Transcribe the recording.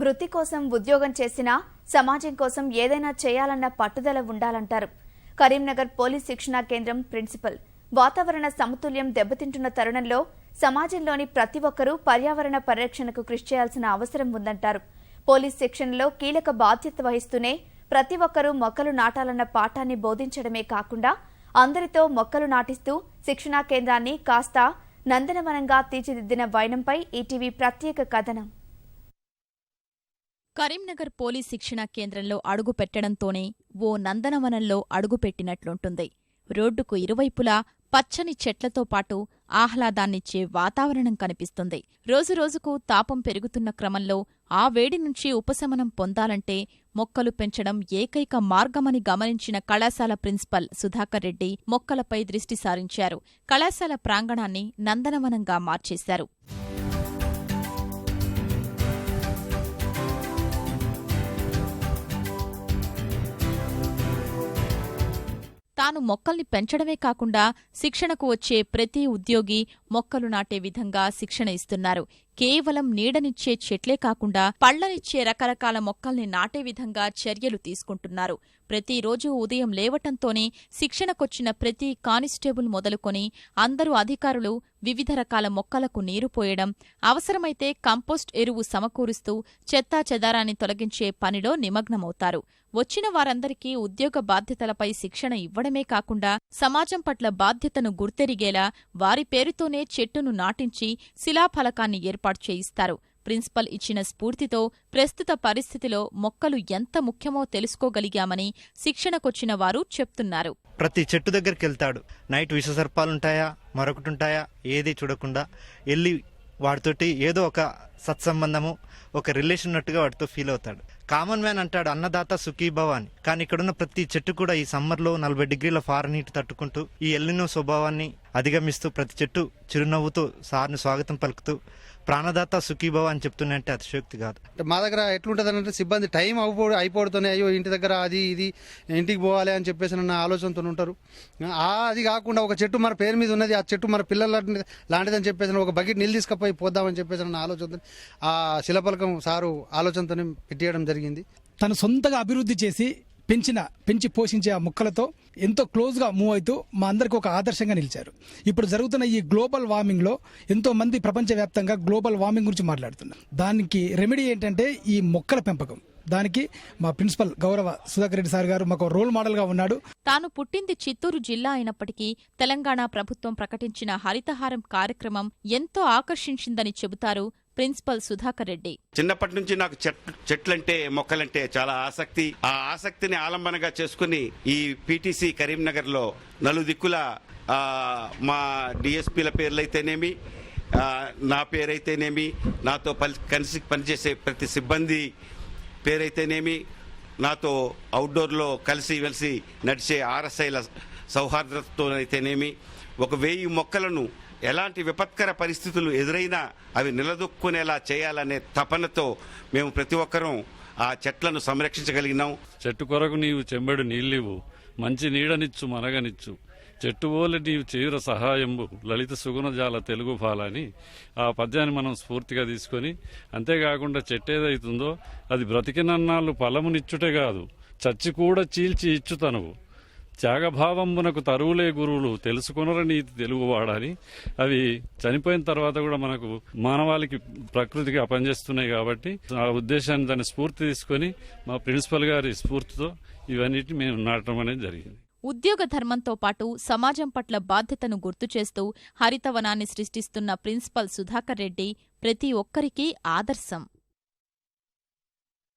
వృత్తి కోసం ఉద్యోగం చేసినా సమాజం కోసం ఏదైనా చేయాలన్న పట్టుదల ఉండాలంటారు. కరీంనగర్ పోలీస్ శిక్షణా కేంద్రం ప్రిన్సిపల్. వాతావరణ సమతుల్యం దెబ్బతింటున్న తరుణంలో సమాజంలోని ప్రతి ఒక్కరూ పర్యావరణ పరిరక్షణకు కృషి చేయాల్సిన అవసరం ఉందంటారు. పోలీస్ శిక్షణలో కీలక బాధ్యత వహిస్తూనే ప్రతి ఒక్కరూ మొక్కలు నాటాలన్న పాఠాన్ని బోధించడమే కాకుండా అందరితో మొక్కలు నాటిస్తూ శిక్షణా కేంద్రాన్ని కాస్త నందనవనంగా తీర్చిదిద్దిన వైనంపై ఈటీవీ ప్రత్యేక కథనం. కరీంనగర్ పోలీస్ శిక్షణా కేంద్రంలో అడుగు పెట్టడంతోనే ఓ నందనవనంలో అడుగుపెట్టినట్లుంటుంది రోడ్డుకు ఇరువైపులా పచ్చని చెట్లతో పాటు ఆహ్లాదాన్నిచ్చే వాతావరణం కనిపిస్తుంది. రోజురోజుకు తాపం పెరుగుతున్న క్రమంలో ఆ వేడి నుంచి ఉపశమనం పొందాలంటే మొక్కలు పెంచడం ఏకైక మార్గమని గమనించిన కళాశాల ప్రిన్సిపల్ సుధాకర్ రెడ్డి మొక్కలపై దృష్టి సారించారు. కళాశాల ప్రాంగణాన్ని నందనవనంగా మార్చేశారు. తాను మొక్కల్ని పెంచడమే కాకుండా శిక్షణకు వచ్చే ప్రతి ఉద్యోగి మొక్కలు నాటే విధంగా శిక్షణ ఇస్తున్నారు. కేవలం నీడనిచ్చే చెట్లే కాకుండా పళ్ళనిచ్చే రకరకాల మొక్కల్ని నాటే విధంగా చర్యలు తీసుకుంటున్నారు. ప్రతిరోజు ఉదయం లేవటంతోనే శిక్షణకొచ్చిన ప్రతి కానిస్టేబుల్ మొదలుకొని అందరూ అధికారులు వివిధ రకాల మొక్కలకు నీరు పోయడం అవసరమైతే కంపోస్ట్ ఎరువు సమకూరుస్తూ చెత్తా చెదారాన్ని తొలగించే పనిలో నిమగ్నమవుతారు. వచ్చిన వారందరికీ ఉద్యోగ బాధ్యతలపై శిక్షణ ఇవ్వడమే కాకుండా సమాజం పట్ల బాధ్యతను గుర్తెరిగేలా వారి పేరుతోనే చెట్టును నాటించి శిలాఫలకాన్ని ఏర్పాటు చేయిస్తారు. ప్రిన్సిపల్ ఇచ్చిన స్ఫూర్తితో ప్రస్తుత పరిస్థితిలో మొక్కలు ఎంత ముఖ్యమో తెలుసుకోగలిగామని శిక్షణకొచ్చిన వారు చెప్తున్నారు. ప్రతి చెట్టు దగ్గరికి వెళ్తాడు. నైట్ విషసర్పాలుంటాయా? మరొకటి ఉంటాయా ఏది చూడకుండా వెళ్ళి వాడితోటి ఏదో ఒక సత్సంబంధము ఒక రిలేషన్ ఉన్నట్టుగా వాటితో ఫీల్ అవుతాడు. కామన్ మ్యాన్ అంటాడు అన్నదాత సుఖీభవ అని కానీ ఇక్కడున్న ప్రతి చెట్టు కూడా ఈ సమ్మర్లో నలభై డిగ్రీల ఫారనీట్ తట్టుకుంటూ ఈ ఎల్లినో స్వభావాన్ని అధిగమిస్తూ ప్రతి చెట్టు చిరునవ్వుతో సార్ను స్వాగతం పలుకుతూ ప్రాణదాత సుఖీభవ అని చెప్తున్నాయంటే అతిశయోక్తి కాదు. అంటే మా దగ్గర ఎట్లుంటుంది అంటే సిబ్బంది టైం అయిపో అయిపోడుతూనే అయ్యో ఇంటి దగ్గర అది ఇది ఇంటికి పోవాలి అని చెప్పేసి నా ఆలోచనతో ఉంటారు. ఆ అది కాకుండా ఒక చెట్టు మన పేరు మీద ఉన్నది ఆ చెట్టు మన పిల్లల లాంటిదని చెప్పేసి ఒక బకెట్ నీళ్ళు తీసుకుపోయి పోద్దామని చెప్పేసి నా ఆలోచనతో ఆ శిలపలకం సారు ఆలోచనతో పెట్టేయడం జరిగింది. తను సొంతగా అభివృద్ధి చేసి పెంచిన పెంచి పోషించే ఆ మొక్కలతో ఎంతో క్లోజ్గా మూవ్ అవుతూ మా అందరికీ ఒక ఆదర్శంగా నిలిచారు. ఇప్పుడు జరుగుతున్న ఈ గ్లోబల్ వార్మింగ్లో ఎంతో మంది ప్రపంచవ్యాప్తంగా గ్లోబల్ వార్మింగ్ గురించి మాట్లాడుతున్నారు. దానికి రెమెడీ ఏంటంటే ఈ మొక్కల పెంపకం. దానికి మా ప్రిన్సిపల్ గౌరవ సుధాకర్ రెడ్డి సార్ గారు మాకు రోల్ మోడల్గా ఉన్నాడు. తాను పుట్టింది చిత్తూరు జిల్లా అయినప్పటికీ తెలంగాణ ప్రభుత్వం ప్రకటించిన హరితహారం కార్యక్రమం ఎంతో ఆకర్షించిందని చెబుతారు ప్రిన్సిపల్ సుధాకర్ రెడ్డి. చిన్నప్పటి నుంచి నాకు చెట్లంటే మొక్కలంటే చాలా ఆసక్తి. ఆ ఆసక్తిని ఆలంబనగా చేసుకుని ఈ పీటీసీ కరీంనగర్లో నలుదిక్కుల మా డిఎస్పీల పేర్లైతేనేమి నా పేరైతేనేమి నాతో పలి కలిసి పనిచేసే ప్రతి సిబ్బంది పేరైతేనేమి నాతో అవుట్డోర్లో కలిసి వెలిసి నడిచే ఆర్ఎస్ఐల సౌహార్దతతోనైతేనేమి ఒక వెయ్యి మొక్కలను ఎలాంటి విపత్కర పరిస్థితులు ఎదురైనా అవి నిలదొక్కునేలా చేయాలనే తపనతో మేము ప్రతి ఒక్కరూ ఆ చెట్లను సంరక్షించగలిగినాం. చెట్టు కొరకు నీవు చెంబెడు నీళ్ళివు మంచి నీడనిచ్చు మనగనిచ్చు. చెట్టు ఓలి నీవు చేయుర సహాయంబు లలిత సుగుణజాల తెలుగు ఫాలని ఆ పద్యాన్ని మనం స్ఫూర్తిగా తీసుకొని అంతేకాకుండా చెట్టు ఏదైతుందో అది బ్రతికినన్నాళ్ళు ఫలమునిచ్చుటే కాదు చచ్చి కూడా చీల్చి ఇచ్చు తనువు త్యాగభావంబునకు తరువులే గురువులు తెలుసుకునరని తెలుగు వాడాలి. అవి చనిపోయిన తర్వాత కూడా మనకు మానవాళికి ప్రకృతికి పనిచేస్తున్నాయి కాబట్టి ఆ ఉద్దేశాన్ని దాన్ని స్ఫూర్తి తీసుకొని మా ప్రిన్సిపల్ గారి స్ఫూర్తితో ఇవన్నిటిని మేము నాటడం అనేది జరిగింది. ఉద్యోగ ధర్మంతో పాటు సమాజం పట్ల బాధ్యతను గుర్తు చేస్తూ హరితవనాన్ని సృష్టిస్తున్న ప్రిన్సిపల్ సుధాకర్ రెడ్డి ప్రతి ఒక్కరికీ ఆదర్శం.